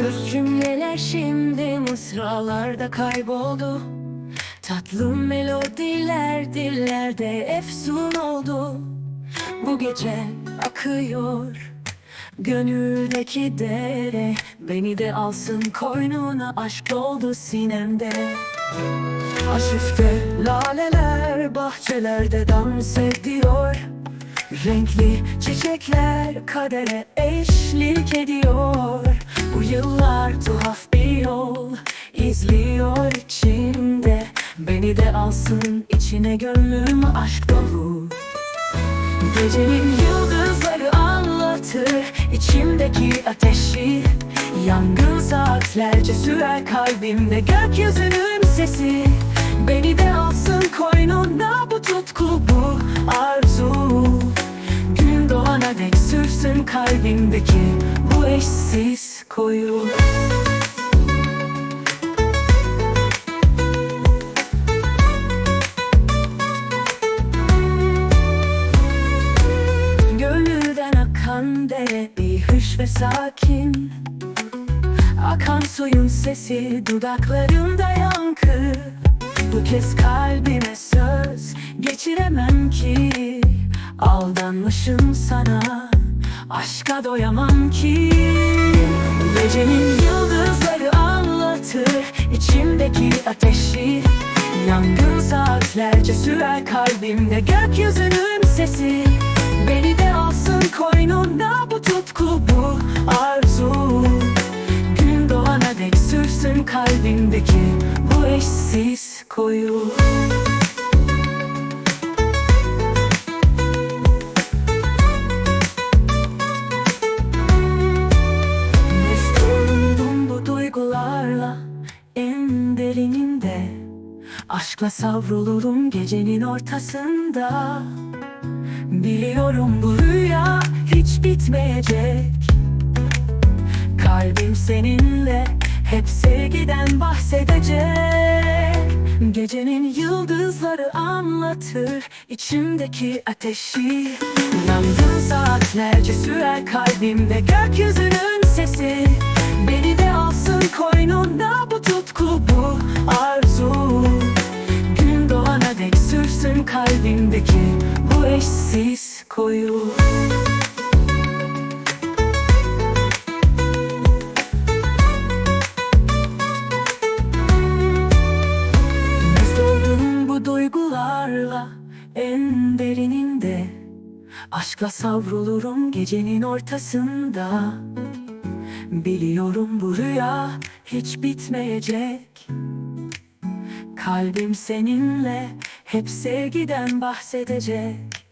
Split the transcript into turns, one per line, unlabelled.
Köz cümleler şimdi mısralarda kayboldu. Tatlı melodiler dillerde efsun oldu. Bu gece akıyor Gönüldeki dere. Beni de alsın koynuna Aşk doldu sinemde. Aşifte laleler bahçelerde dans ediyor. Renkli çiçekler kadere eşlik ediyor Bu yıllar tuhaf bir yol. İzliyor içimde. Beni de alsın içine gönlüm aşk dolu. Gecenin yıldızları anlatır. İçimdeki ateşi Yangın saatlerce sürer kalbimde. Gökyüzünün sesi Beni de alsın koynuna bu tutku bu arzu. Gün doğana dek sürsün kalbimdeki eşsiz koyu. Gönülden akan dere bir hış ve sakin. Akan suyun sesi dudaklarımda yankı. Bu kez kalbime söz geçiremem ki. Aldanmışım sana aşka doyamam ki. Gecenin yıldızları anlatır içimdeki ateşi. Yangın saatlerce sürer kalbimde gökyüzünün sesi. Beni de alsın koynuna bu tutku bu arzu. Gün doğana dek sürsün kalbimdeki bu eşsiz koyu Aşkla savrulurum gecenin ortasında. Biliyorum bu rüya hiç bitmeyecek. Kalbim seninle hep sevgiden bahsedecek. Gecenin yıldızları anlatır içimdeki ateşi. Yangın saatlerce sürer kalbimde gökyüzünün sesi koyu Mest oldum bu duygularla en derininde. Aşkla savrulurum gecenin ortasında. Biliyorum bu rüya hiç bitmeyecek. Kalbim seninle hep sevgiden bahsedecek